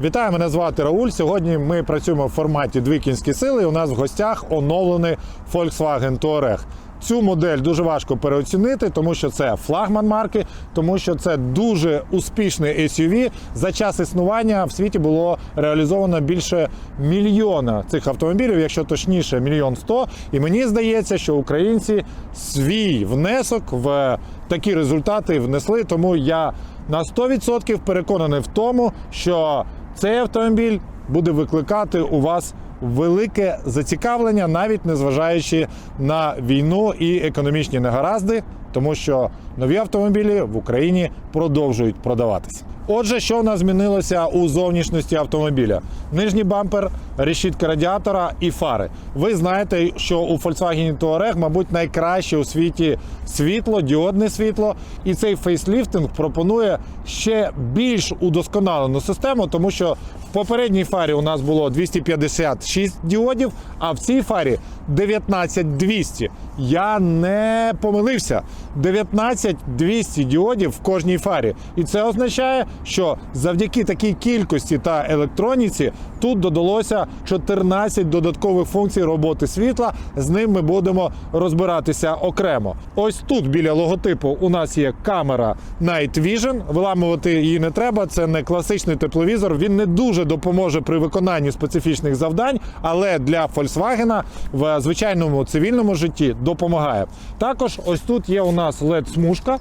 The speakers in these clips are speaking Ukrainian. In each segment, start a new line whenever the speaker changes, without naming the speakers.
Вітаю, мене звати Рауль. Сьогодні ми працюємо в форматі дві кінські сили. У нас в гостях оновлений Volkswagen Touareg. Цю модель дуже важко переоцінити, тому що це флагман марки, тому що це дуже успішний SUV. За час існування в світі було реалізовано більше мільйона цих автомобілів, якщо точніше, мільйон сто. І мені здається, що українці свій внесок в такі результати внесли. Тому я на 100% переконаний в тому, що цей автомобіль буде викликати у вас велике зацікавлення, навіть незважаючи на війну і економічні негаразди, тому що нові автомобілі в Україні продовжують продаватися. Отже, що в нас змінилося у зовнішності автомобіля? Нижній бампер, решітка радіатора і фари. Ви знаєте, що у Volkswagen Touareg, мабуть, найкраще у світі світло, діодне світло. І цей фейсліфтинг пропонує ще більш удосконалену систему, тому що в попередній фарі у нас було 256 діодів, а в цій фарі 19200. Я не помилився. 19200 діодів в кожній фарі. І це означає, що завдяки такій кількості та електроніці тут додалося 14 додаткових функцій роботи світла. З ним ми будемо розбиратися окремо. Ось тут біля логотипу у нас є камера Night Vision. Виламувати її не треба. Це не класичний тепловізор. Він не дуже допоможе при виконанні специфічних завдань, але для Volkswagen в звичайному цивільному житті допомагає. Також ось тут є у нас led смужка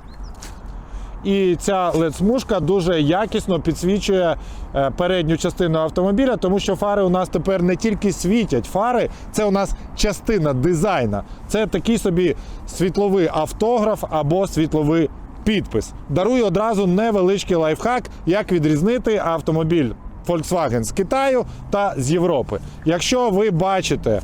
і ця LED-смужка дуже якісно підсвічує е, передню частину автомобіля, тому що фари у нас тепер не тільки світять фари, це у нас частина дизайна. Це такий собі світловий автограф або світловий підпис. Дарую одразу невеличкий лайфхак, як відрізнити автомобіль Volkswagen з Китаю та з Європи. Якщо ви бачите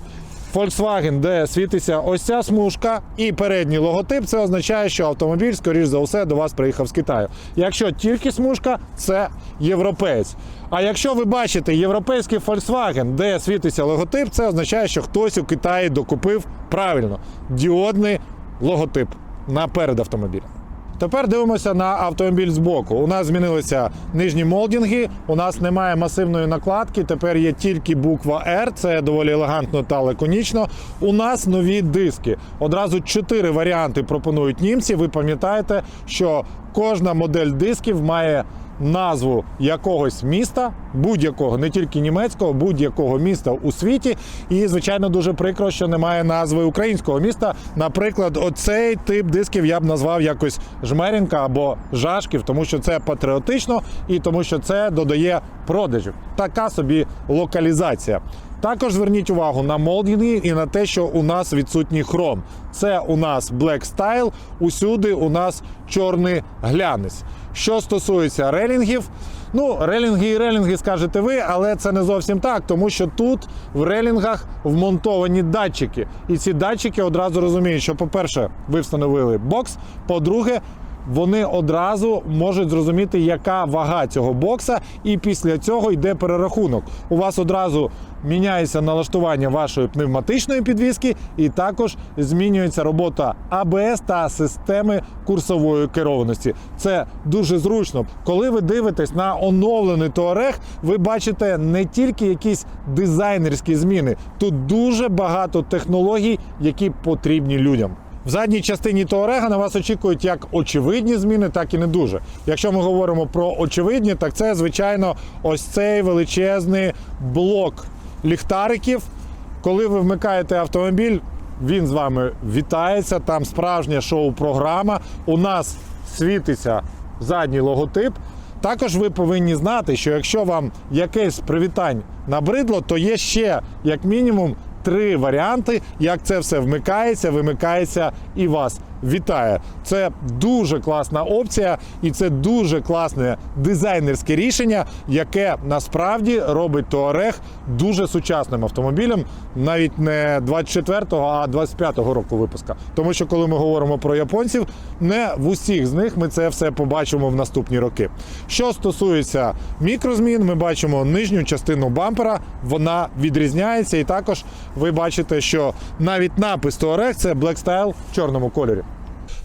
Volkswagen, де світиться ось ця смужка і передній логотип, це означає, що автомобіль, скоріш за все, до вас приїхав з Китаю. Якщо тільки смужка, це європеєць. А якщо ви бачите європейський Volkswagen, де світиться логотип, це означає, що хтось у Китаї докупив правильно діодний логотип наперед автомобіля. Тепер дивимося на автомобіль збоку. У нас змінилися нижні молдінги, у нас немає масивної накладки. Тепер є тільки буква R, це доволі елегантно та лаконічно. У нас нові диски. Одразу чотири варіанти пропонують німці. Ви пам'ятаєте, що кожна модель дисків має назву якогось міста, будь-якого, не тільки німецького, будь-якого міста у світі. І, звичайно, дуже прикро, що немає назви українського міста. Наприклад, оцей тип дисків я б назвав якось Жмерінка або Жашків, тому що це патріотично і тому, що це додає продажів. Така собі локалізація. Також зверніть увагу на молдінги і на те, що у нас відсутній хром. Це у нас Black Style, усюди у нас чорний глянець. Що стосується релінгів, ну релінги і релінги скажете ви, але це не зовсім так, тому що тут в релінгах вмонтовані датчики. І ці датчики одразу розуміють, що, по-перше, ви встановили бокс, по-друге, вони одразу можуть зрозуміти, яка вага цього бокса, і після цього йде перерахунок. У вас одразу міняється налаштування вашої пневматичної підвіски, і також змінюється робота АБС та системи курсової керованості. Це дуже зручно. Коли ви дивитесь на оновлений Touareg, ви бачите не тільки якісь дизайнерські зміни, тут дуже багато технологій, які потрібні людям. В задній частині Touareg на вас очікують як очевидні зміни, так і не дуже. Якщо ми говоримо про очевидні, так це звичайно ось цей величезний блок ліхтариків. Коли ви вмикаєте автомобіль, він з вами вітається. Там справжня шоу-програма. У нас світиться задній логотип. Також ви повинні знати, що якщо вам якесь привітань набридло, то є ще як мінімум три варіанти, як це все вмикається, вимикається і вас вітає. Це дуже класна опція, і це дуже класне дизайнерське рішення, яке насправді робить Touareg дуже сучасним автомобілем, навіть не 24-го, а 25-го року випуска. Тому що коли ми говоримо про японців, не в усіх з них ми це все побачимо в наступні роки. Що стосується мікрозмін, ми бачимо нижню частину бампера, вона відрізняється, і також ви бачите, що навіть напис Touareg – це Black Style в чорному кольорі.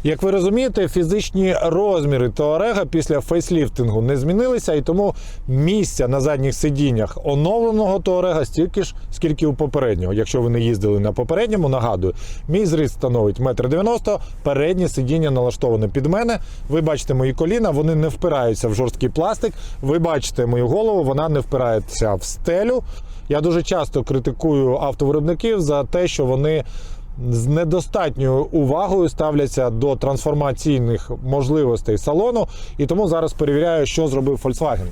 Як ви розумієте, фізичні розміри Touareg після фейсліфтингу не змінилися, і тому місця на задніх сидіннях оновленого Touareg стільки ж, скільки у попереднього. Якщо ви не їздили на попередньому, нагадую, мій зріст становить 1,90 м, переднє сидіння налаштоване під мене. Ви бачите мої коліна, вони не впираються в жорсткий пластик. Ви бачите мою голову, вона не впирається в стелю. Я дуже часто критикую автовиробників за те, що вони з недостатньою увагою ставляться до трансформаційних можливостей салону, і тому зараз перевіряю, що зробив Volkswagen.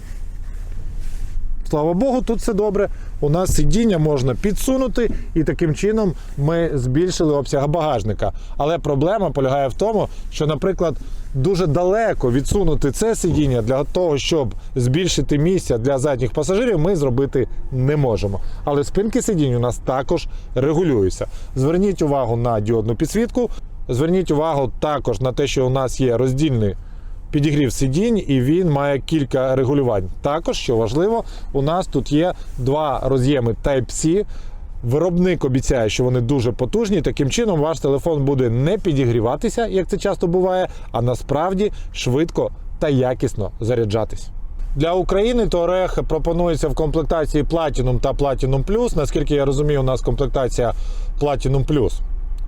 Слава Богу, тут все добре. У нас сидіння можна підсунути, і таким чином ми збільшили обсяг багажника. Але проблема полягає в тому, що, наприклад, дуже далеко відсунути це сидіння для того, щоб збільшити місця для задніх пасажирів, ми зробити не можемо. Але спинки сидінь у нас також регулюються. Зверніть увагу на діодну підсвітку. Зверніть увагу також на те, що у нас є роздільний підігрів сидінь, і він має кілька регулювань. Також, що важливо, у нас тут є два роз'єми Type-C. Виробник обіцяє, що вони дуже потужні. Таким чином, ваш телефон буде не підігріватися, як це часто буває, а насправді швидко та якісно заряджатись. Для України Touareg пропонується в комплектації Platinum та Platinum Plus. Наскільки я розумію, у нас комплектація Platinum Plus.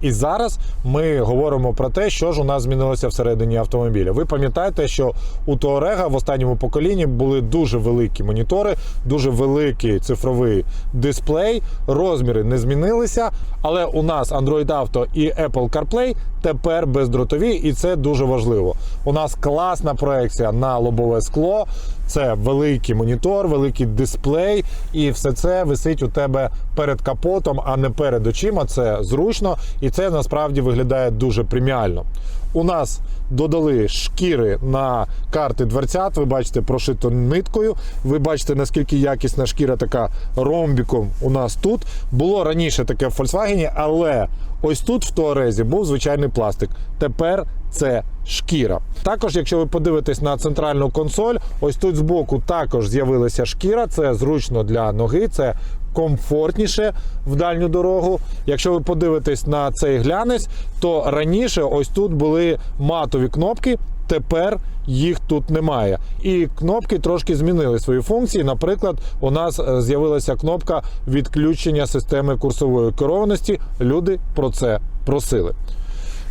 І зараз ми говоримо про те, що ж у нас змінилося всередині автомобіля. Ви пам'ятаєте, що у Touareg в останньому поколінні були дуже великі монітори, дуже великий цифровий дисплей, розміри не змінилися. Але у нас Android Auto і Apple CarPlay тепер бездротові, і це дуже важливо. У нас класна проекція на лобове скло. Це великий монітор, великий дисплей, і все це висить у тебе перед капотом, а не перед очима. Це зручно і це насправді виглядає дуже преміально. У нас додали шкіри на карти дверцят. Ви бачите, прошито ниткою. Ви бачите, наскільки якісна шкіра така ромбіком у нас тут. Було раніше таке в Volkswagen, але ось тут в Туарезі був звичайний пластик. Тепер це шкіра. Також, якщо ви подивитесь на центральну консоль, ось тут збоку також з'явилася шкіра. Це зручно для ноги. Це комфортніше в дальню дорогу. Якщо ви подивитесь на цей глянець, то раніше ось тут були матові кнопки. Тепер їх тут немає, і кнопки трошки змінили свої функції. Наприклад, у нас е, з'явилася кнопка відключення системи курсової керованості. Люди про це просили.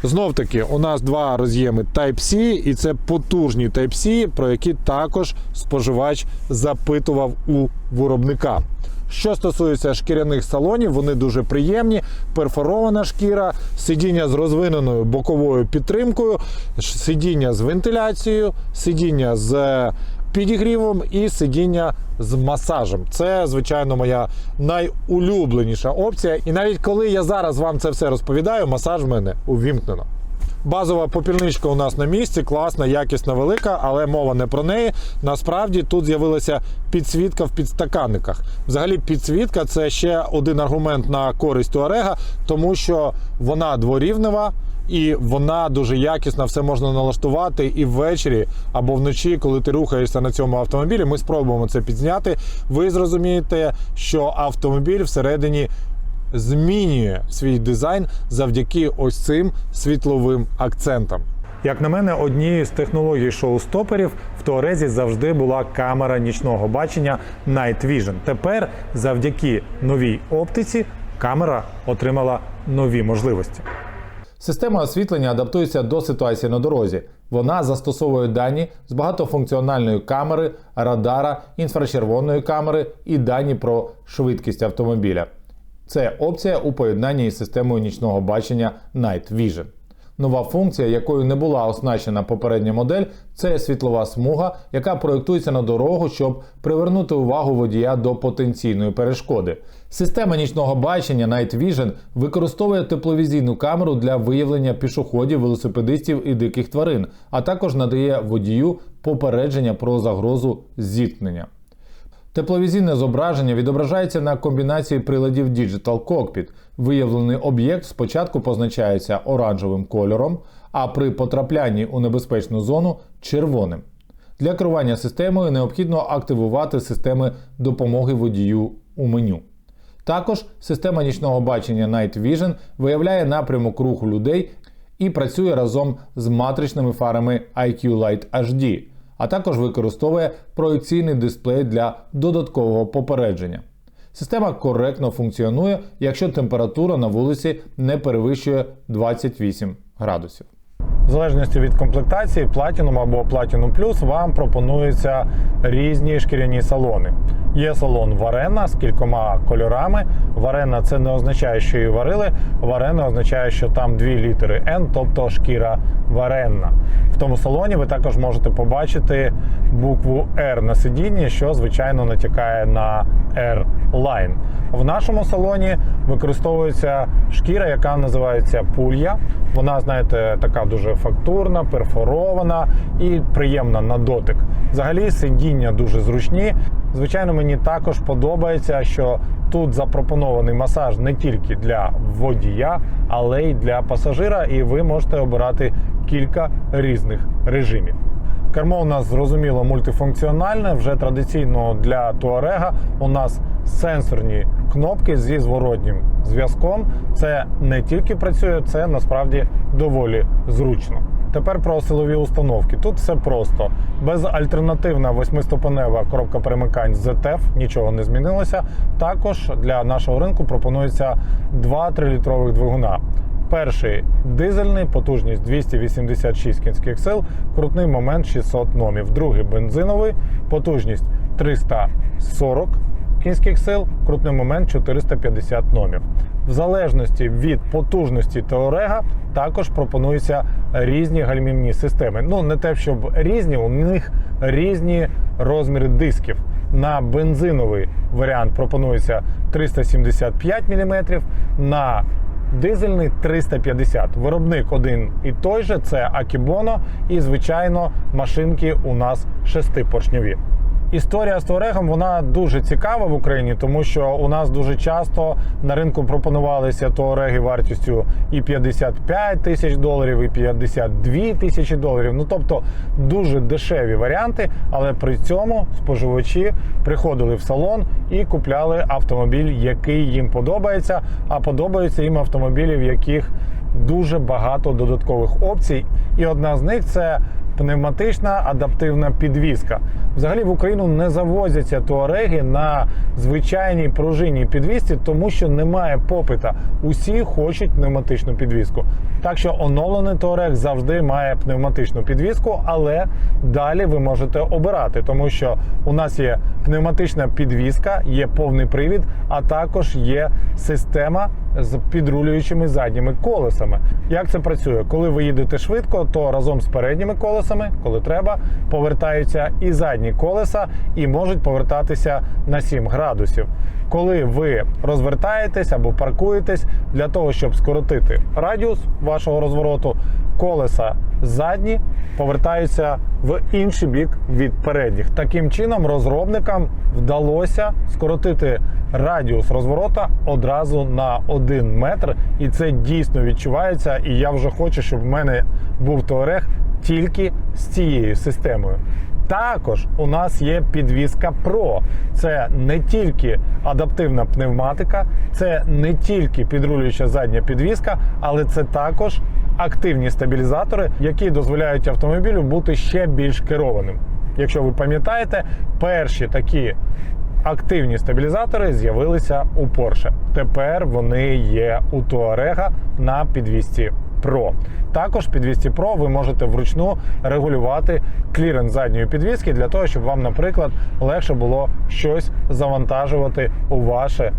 Знов таки, у нас два роз'єми Type-C, і це потужні Type-C, про які також споживач запитував у виробника. Що стосується шкіряних салонів, вони дуже приємні. Перфорована шкіра, сидіння з розвиненою боковою підтримкою, сидіння з вентиляцією, сидіння з підігрівом і сидіння з масажем. Це, звичайно, моя найулюбленіша опція. І навіть коли я зараз вам це все розповідаю, масаж в мене увімкнено. Базова попільничка у нас на місці, класна, якісна, велика, але мова не про неї. Насправді тут з'явилася підсвітка в підстаканниках. Взагалі, підсвітка це ще один аргумент на користь Туарега, тому що вона дворівнева. І вона дуже якісна, все можна налаштувати і ввечері або вночі, коли ти рухаєшся на цьому автомобілі. Ми спробуємо це підзняти. Ви зрозумієте, що автомобіль всередині змінює свій дизайн завдяки ось цим світловим акцентам. Як на мене, однією з технологій шоу-стоперів в Туарезі завжди була камера нічного бачення Night Vision. Тепер, завдяки новій оптиці, камера отримала нові можливості. Система освітлення адаптується до ситуації на дорозі. Вона застосовує дані з багатофункціональної камери, радара, інфрачервоної камери і дані про швидкість автомобіля. Це опція у поєднанні із системою нічного бачення Night Vision. Нова функція, якою не була оснащена попередня модель, це світлова смуга, яка проєктується на дорогу, щоб привернути увагу водія до потенційної перешкоди. Система нічного бачення Night Vision використовує тепловізійну камеру для виявлення пішоходів, велосипедистів і диких тварин, а також надає водію попередження про загрозу зіткнення. Тепловізійне зображення відображається на комбінації приладів Digital Cockpit. Виявлений об'єкт спочатку позначається оранжевим кольором, а при потраплянні у небезпечну зону червоним. Для керування системою необхідно активувати системи допомоги водію у меню. Також система нічного бачення Night Vision виявляє напрямок руху людей
і працює разом з матричними фарами IQ Light HD, а також використовує проекційний дисплей для додаткового попередження. Система коректно функціонує, якщо температура на вулиці не перевищує 28 градусів.
В залежності від комплектації Platinum або Platinum Plus вам пропонуються різні шкіряні салони. Є салон Варена з кількома кольорами. Варена це не означає, що її варили. Варена означає, що там дві літери N, тобто шкіра варенна. В тому салоні ви також можете побачити букву R на сидінні, що звичайно натякає на R-Line. В нашому салоні використовується шкіра, яка називається пулья. Вона, знаєте, така дуже фактурна, перфорована і приємна на дотик. Взагалі сидіння дуже зручні. Звичайно, мені також подобається, що тут запропонований масаж не тільки для водія, але й для пасажира, і ви можете обирати кілька різних режимів. Кермо у нас зрозуміло мультифункціональне. Вже традиційно для Туарега у нас сенсорні кнопки зі зворотнім зв'язком. Це не тільки працює, це насправді доволі зручно. Тепер про силові установки. Тут все просто. Безальтернативна восьмиступенева коробка перемикань ZF, нічого не змінилося. Також для нашого ринку пропонується два 3-літрових двигуна. Перший дизельний, потужність 286 кінських сил, крутний момент 600 номів. Другий бензиновий, потужність 340 кінських сил, крутний момент 450 номів. В залежності від потужності Теорега також пропонуються різні гальмівні системи. Ну не те, щоб різні, у них різні розміри дисків. На бензиновий варіант пропонується 375 мм, на Дизельний 350. Виробник один і той же це Акібоно, і звичайно машинки у нас шестипоршньові. Історія з Туарегом вона дуже цікава в Україні, тому що у нас дуже часто на ринку пропонувалися Туареги вартістю і 55 тисяч доларів, і 52 тисячі доларів. Ну тобто дуже дешеві варіанти, але при цьому споживачі приходили в салон і купляли автомобіль, який їм подобається. А подобаються їм автомобілі, в яких дуже багато додаткових опцій. І одна з них це пневматична адаптивна підвізка. Взагалі в Україну не завозяться туареги на звичайній пружинній підвізці, тому що немає попита. Усі хочуть пневматичну підвізку. Так що оновлений туарег завжди має пневматичну підвізку, але далі ви можете обирати, тому що у нас є пневматична підвізка, є повний привід, а також є система з підрулюючими задніми колесами. Як це працює? Коли ви їдете швидко, то разом з передніми колесами, коли треба, повертаються і задні колеса, і можуть повертатися на 7 градусів. Коли ви розвертаєтесь або паркуєтесь для того, щоб скоротити радіус вашого розвороту, колеса задні повертаються в інший бік від передніх. Таким чином, розробникам вдалося скоротити радіус розворота одразу на 1 метр, і це дійсно відчувається. І я вже хочу, щоб в мене був туарег тільки з цією системою. Також у нас є підвізка Pro. Це не тільки адаптивна пневматика, це не тільки підрулююча задня підвізка, але це також активні стабілізатори, які дозволяють автомобілю бути ще більш керованим. Якщо ви пам'ятаєте, перші такі активні стабілізатори з'явилися у Porsche. Тепер вони є у Touareg на підвісці Pro. Також під 200 Pro ви можете вручну регулювати кліренс задньої підвіски для того, щоб вам, наприклад, легше було щось завантажувати у ваше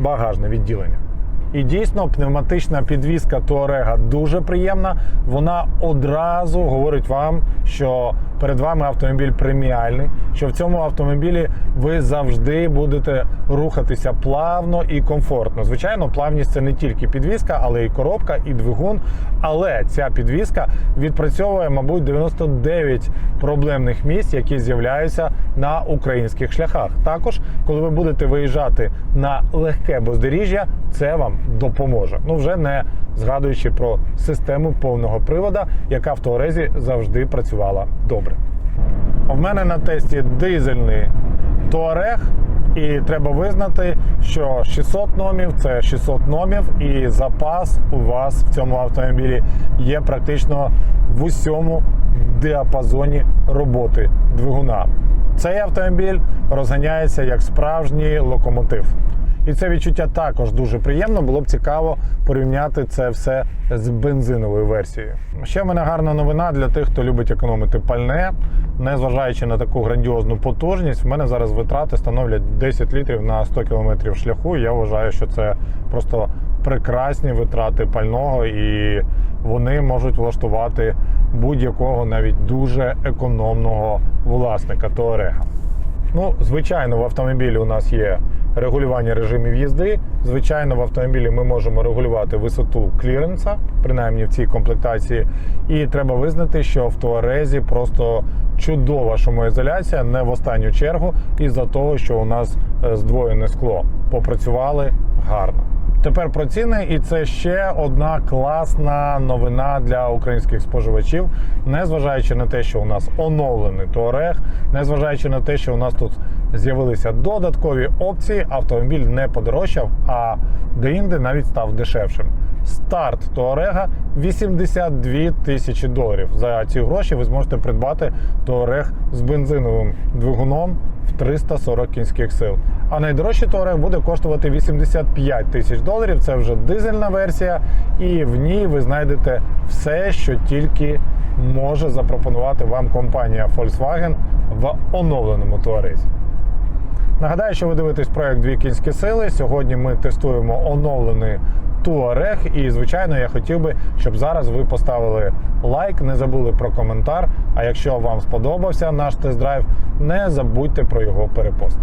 багажне відділення. І дійсно пневматична підвізка Туарега дуже приємна. Вона одразу говорить вам, що перед вами автомобіль преміальний, що в цьому автомобілі ви завжди будете рухатися плавно і комфортно. Звичайно, плавність це не тільки підвізка, але і коробка, і двигун. Але ця підвізка відпрацьовує, мабуть, 99 проблемних місць, які з'являються на українських шляхах. Також, коли ви будете виїжджати на легке бездоріжжя, це вам допоможе. Ну вже не згадуючи про систему повного привода, яка в Туарезі завжди працювала добре. У мене на тесті дизельний Туарег І треба визнати, що 600 номів це 600 номів, і запас у вас в цьому автомобілі є практично в усьому діапазоні роботи двигуна. Цей автомобіль розганяється як справжній локомотив. І це відчуття також дуже приємно. Було б цікаво порівняти це все з бензиновою версією. Ще в мене гарна новина для тих, хто любить економити пальне. Незважаючи на таку грандіозну потужність, в мене зараз витрати становлять 10 літрів на 100 км шляху. Я вважаю, що це просто прекрасні витрати пального, і вони можуть влаштувати будь-якого навіть дуже економного власника Туарега. Ну, звичайно, в автомобілі у нас є регулювання режимів їзди. Звичайно, в автомобілі ми можемо регулювати висоту кліренса, принаймні в цій комплектації. І треба визнати, що в Туарезі просто чудова шумоізоляція, не в останню чергу, із-за того, що у нас е, здвоєне скло. Попрацювали гарно. Тепер про ціни, і це ще одна класна новина для українських споживачів, незважаючи на те, що у нас оновлений Touareg, незважаючи на те, що у нас тут з'явилися додаткові опції, автомобіль не подорожчав, а деінде навіть став дешевшим. Старт Touareg 82 тисячі доларів. За ці гроші ви зможете придбати Touareg з бензиновим двигуном в 340 кінських сил. А найдорожчий Touareg буде коштувати 85 тисяч доларів. Це вже дизельна версія, і в ній ви знайдете все, що тільки може запропонувати вам компанія Volkswagen в оновленому Touareg. Нагадаю, що ви дивитесь проект Дві кінські сили. Сьогодні ми тестуємо оновлений Туарег. І, звичайно, я хотів би, щоб зараз ви поставили лайк, не забули про коментар. А якщо вам сподобався наш тест-драйв, не забудьте про його перепост.